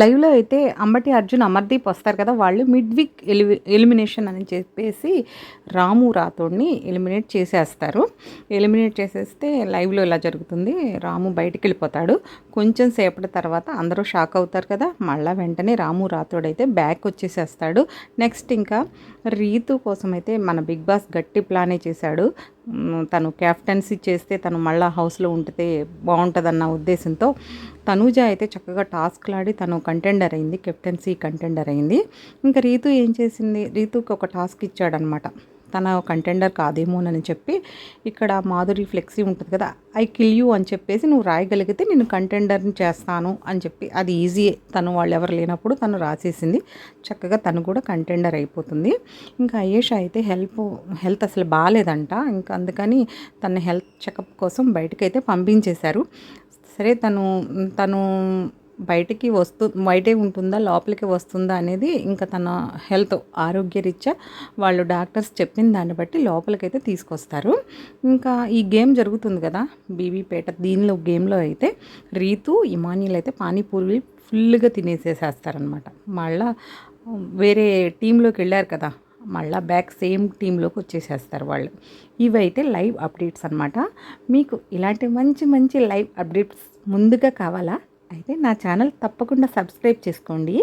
లైవ్లో అయితే అంబటి అర్జున్ అమర్దీప్ వస్తారు కదా వాళ్ళు మిడ్ వీక్ ఎలివి ఎలిమినేషన్ అని చెప్పేసి రాము రాథోడ్ని ఎలిమినేట్ చేసేస్తారు. ఎలిమినేట్ చేసేస్తే లైవ్లో ఇలా జరుగుతుంది? రాము బయటికి వెళ్ళిపోతాడు. కొంచెం సేపటి తర్వాత అందరూ షాక్ అవుతారు కదా మళ్ళీ వెంటనే రాము రాథోడ్ అయితే బ్యాక్ వచ్చేసేస్తాడు. నెక్స్ట్ ఇంకా రీతు కోసం అయితే మన బిగ్ బాస్ గట్టి ప్లానే చేశాడు. తను క్యాప్టెన్సీ చేస్తే తను మళ్ళీ హౌస్లో ఉంటే బాగుంటుందన్న ఉద్దేశంతో తనూజ అయితే చక్కగా టాస్క్లు ఆడి తను కంటెండర్ అయింది కెప్టెన్సీ కంటెండర్ అయింది. ఇంకా రీతు ఏం చేసింది? రీతుకి ఒక టాస్క్ ఇచ్చాడనమాట తన కంటెండర్ కాదేమోనని చెప్పి ఇక్కడ మాధురి ఫ్లెక్సీ ఉంటుంది కదా ఐ కిల్ యూ అని చెప్పేసి నువ్వు రాయగలిగితే నేను కంటెండర్ని చేస్తాను అని చెప్పి అది ఈజీయే తను వాళ్ళు ఎవరు లేనప్పుడు తను రాసేసింది. చక్కగా తను కూడా కంటెండర్ అయిపోతుంది. ఇంకా అయేష అయితే హెల్ప్ హెల్త్ అసలు బాగాలేదంట ఇంకా అందుకని తన హెల్త్ చెకప్ కోసం బయటకైతే పంపించేశారు. సరే తను తను బయటికి వస్తు బయటే ఉంటుందా లోపలికి వస్తుందా అనేది ఇంకా తన హెల్త్ ఆరోగ్యరీత్యా వాళ్ళు డాక్టర్స్ చెప్పిన దాన్ని బట్టి లోపలికైతే తీసుకొస్తారు. ఇంకా ఈ గేమ్ జరుగుతుంది కదా బీబీపేట దీనిలో గేమ్లో అయితే రీతు ఇమానియల్ అయితే పానీపూరి ఫుల్గా తినేసేసేస్తారనమాట మళ్ళా వేరే టీంలోకి వెళ్ళారు కదా మళ్ళా బ్యాక్ సేమ్ టీంలోకి వచ్చేసేస్తారు వాళ్ళు. ఇవైతే లైవ్ అప్డేట్స్ అనమాట మీకు ఇలాంటి మంచి మంచి లైవ్ అప్డేట్స్ ముందుగా కావాలా? అయితే నా ఛానల్ తప్పకుండా సబ్స్క్రైబ్ చేసుకోండి.